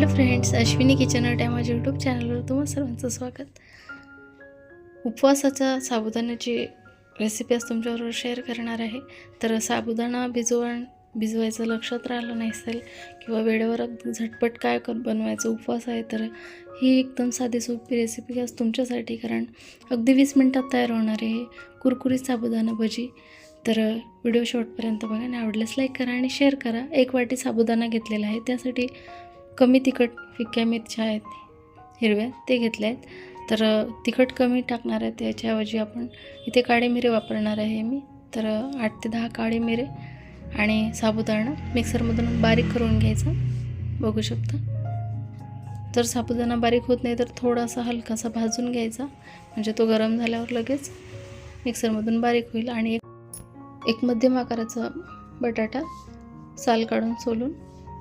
Hello friends Ashwini kitchen अट या माझ्या यूट्यूब चॅनलवर तुम्हा सर्वांचं स्वागत. उपवासाचा साबुदाण्याची रेसिपी आज तुमच्याबरोबर शेअर करणार आहे. तर साबुदाणा भिजवण भिजवायचं लक्षात राहिलं नाही असेल किंवा वेळेवर अगदी झटपट काय कर बनवायचं उपवास आहे तर ही एकदम साधी सोपी रेसिपी आज तुमच्यासाठी कारण अगदी वीस मिनटात तयार होणार आहे कुरकुरीत साबुदाणा भजी. तर व्हिडिओ शेवटपर्यंत बघा आणि आवडल्यास लाईक करा आणि शेअर करा. एक वाटी साबुदाणा घेतलेला आहे त्यासाठी कमी तिखट फिक्या मिरच्या आहेत हिरव्या ते घेतल्या आहेत. तर तिखट कमी टाकणार आहे त्याच्याऐवजी आपण इथे काळे मिरे वापरणार आहे मी. तर आठ ते दहा काळे मिरे आणि साबुदाणा मिक्सरमधून बारीक करून घ्यायचा. बघू शकता. जर साबुदाणा बारीक होत नाही तर थोडासा हलकासा भाजून घ्यायचा. म्हणजे तो गरम झाल्यावर लगेच मिक्सरमधून बारीक होईल. आणि एक एक मध्यम आकाराचा बटाटा साल काढून सोलून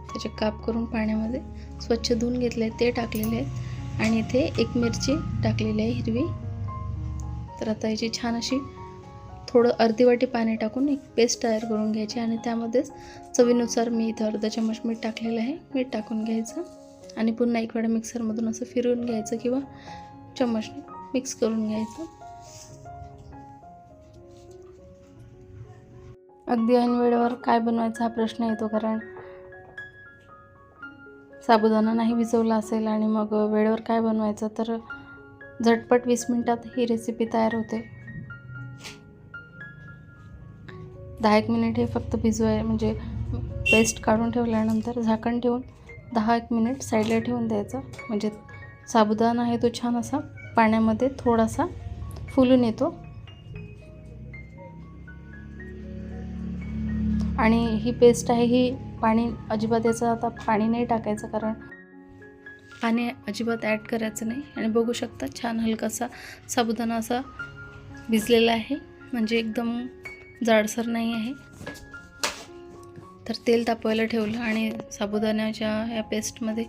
त्याचे काप करून पाण्यामध्ये स्वच्छ धुवून घेतले ते टाकलेले आहेत. आणि इथे एक मिरची टाकलेली आहे हिरवी. तर आता याची छान अशी थोडं अर्धी वाटी पाणी टाकून एक पेस्ट तयार करून घ्यायची आणि त्यामध्येच चवीनुसार मी इथं अर्धा चम्मच मीठ टाकलेलं आहे. मीठ टाकून घ्यायचं. आणि पुन्हा एक वेळा मिक्सरमधून असं फिरवून घ्यायचं किंवा चमच मिक्स करून घ्यायचं. अगदी ऐन वेळेवर काय बनवायचा हा प्रश्न येतो कारण साबुदाणा नाही भिजवला असेल आणि मग वेळेवर काय बनवायचं तर झटपट वीस मिनटात ही रेसिपी तयार होते. दहा एक मिनिट हे फक्त भिजवाय म्हणजे पेस्ट काढून ठेवल्यानंतर झाकण ठेवून दहा एक मिनिट साईडला ठेवून द्यायचं. म्हणजे साबुदाणा आहे तो छान असा पाण्यामध्ये थोडासा फुलून येतो. आणि ही पेस्ट आहे ही पाणी अजिबात याचं आता पाणी नाही टाकायचं कारण पाणी अजिबात ॲड करायचं नाही. आणि बघू शकता छान हलकासा साबुदाणा असा भिजलेला आहे. म्हणजे एकदम जाडसर नाही आहे. तर तेल तापवायला ठेवलं आणि साबुदाण्याच्या या पेस्टमध्ये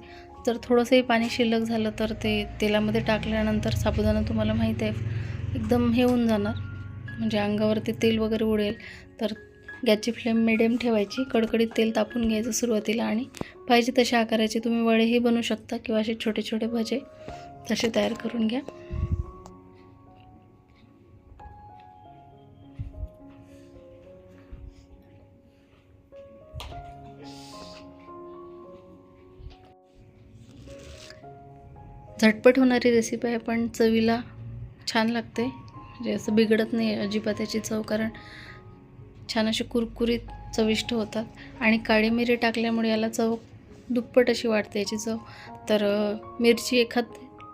जर थोडंसंही पाणी शिल्लक झालं तर ते तेलामध्ये टाकल्यानंतर साबुदाणा तुम्हाला माहीत आहे एकदम हे होऊन जाणार. म्हणजे अंगावरती तेल वगैरे उडेल तर गॅसची फ्लेम मिडियम ठेवायची. कडकडीत तेल तापून घ्यायचं सुरुवातीला आणि पाहिजे तसे आकाराचे तुम्ही वडेही बनवू शकता किंवा असे छोटे छोटे भजे तसे तयार करून घ्या. झटपट होणारी रेसिपी आहे पण चवीला छान लागते. म्हणजे असं बिघडत नाही अजिबात याची चव कारण छान असे कुरकुरीत चविष्ट होतात. आणि काळी मिरी टाकल्यामुळे याला चव दुप्पट अशी वाढते याची चव. तर मिरची एखाद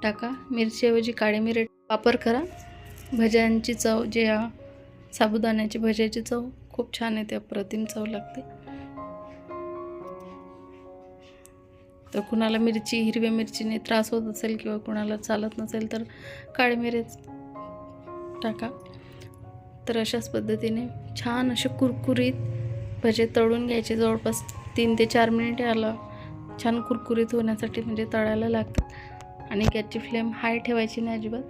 टाका. मिरचीऐवजी काळी मिरी वापर करा. भज्यांची चव जे साबुदाण्याची भज्याची चव खूप छान येते अप्रतिम चव लागते. तर कुणाला मिरची हिरव्या मिरचीने त्रास होत असेल किंवा कुणाला चालत नसेल तर काळी मिरीच टाका. तर अशाच पद्धतीने छान असे कुरकुरीत भजे तळून घ्यायचे. जवळपास तीन ते चार मिनिटे आलं छान कुरकुरीत होण्यासाठी म्हणजे तळायला लागतात. आणि गॅसची फ्लेम हाय ठेवायची नाही अजिबात.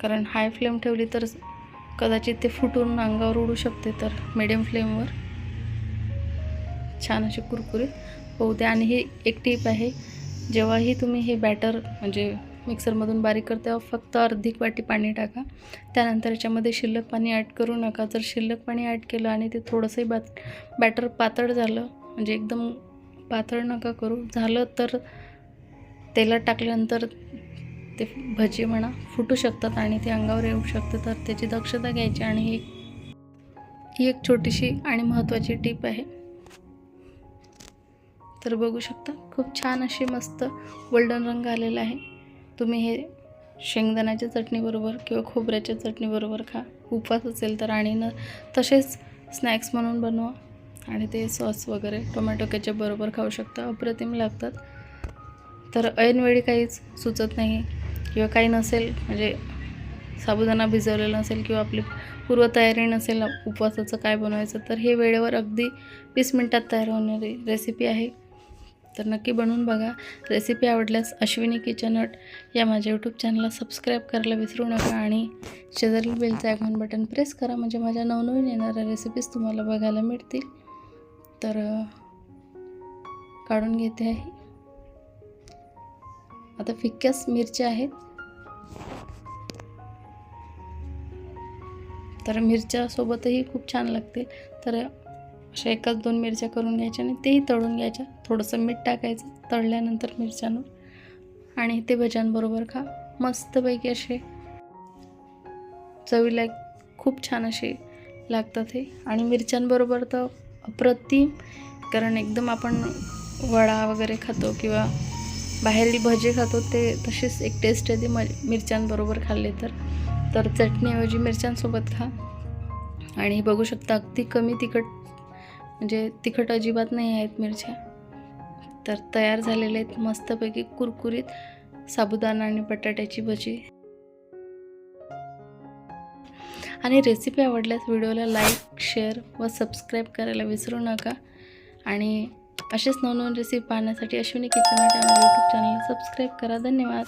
कारण हाय फ्लेम ठेवली तर कदाचित ते फुटून अंगावर उडू शकते तर मिडियम फ्लेमवर छान असे कुरकुरीत होऊ द्या आणि ही एक टीप आहे जेव्हाही तुम्ही हे बॅटर म्हणजे मिक्सरमधून बारीक करते. तेव्हा फक्त अर्धी वाटी पाणी टाका. त्यानंतर याच्यामध्ये शिल्लक पाणी ॲड करू नका. जर शिल्लक पाणी ॲड केलं आणि ते थोडंसंही बॅट बॅटर पातळ झालं म्हणजे एकदम पातळ नका करू. झालं तर तेलात टाकल्यानंतर ते भजी म्हणा फुटू शकतात आणि ते अंगावर येऊ शकतं. तर त्याची दक्षता घ्यायची आणि ही ही एक छोटीशी आणि महत्त्वाची टीप आहे. तर बघू शकता खूप छान अशी मस्त गोल्डन रंग आलेला आहे. तुम्ही हे शेंगदाण्याच्या चटणीबरोबर किंवा खोबऱ्याच्या चटणीबरोबर खा. उपवास असेल तर आणि न तसेच स्नॅक्स म्हणून बनवा. आणि ते सॉस वगैरे टोमॅटो केचप बरोबर खाऊ शकता. अप्रतिम लागतात. तर ऐनवेळी काहीच सुचत नाही. किंवा काही नसेल म्हणजे साबुदाणा भिजवलेला नसेल किंवा आपली पूर्वतयारी नसेल उपवासाचं काय बनवायचं तर हे वेळेवर अगदी वीस मिनटात तयार होणारी रेसिपी आहे. तर नक्की बनवून बघा. रेसिपी आवडल्यास अश्विनी किचन या माझ्या यूट्यूब चॅनलला सबस्क्राईब करायला विसरू नका आणि शेजारील बेलचं आयकॉन बटन प्रेस करा. म्हणजे माझ्या नवनवीन येणाऱ्या रेसिपीज तुम्हाला बघायला मिळतील. तर काढून घेते आहे. आता फिक्क्याच मिरच्या आहेत. तर मिरच्यासोबतही खूप छान लागतील. तर अशा एकाच दोन मिरच्या करून घ्यायच्या आणि तेही तळून घ्यायच्या. थोडंसं मीठ टाकायचं तळल्यानंतर मिरच्यांवर आणि ते भज्यांबरोबर खा. मस्तपैकी असे चवीला खूप छान असे लागतात हे. आणि मिरच्यांबरोबर तर अप्रतिम कारण एकदम आपण वडा वगैरे खातो किंवा बाहेरली भजे खातो ते तशीच एक टेस्ट येते म मिरच्यांबरोबर खाल्ले तर. तर चटणीऐवजी मिरच्यांसोबत खा. आणि बघू शकता अगदी कमी तिखट म्हणजे तिखट अजिबात नाही आहेत मिरच्या. तर तयार झालेले आहेत मस्तपैकी कुरकुरीत साबुदाणा आणि बटाट्याची भजी. आणि रेसिपी आवडल्यास व्हिडिओला लाईक शेअर व सबस्क्राईब करायला विसरू नका. आणि असेच नवनवीन रेसिपी पाहण्यासाठी Ashwini kitchen YouTube channel subscribe करा. धन्यवाद.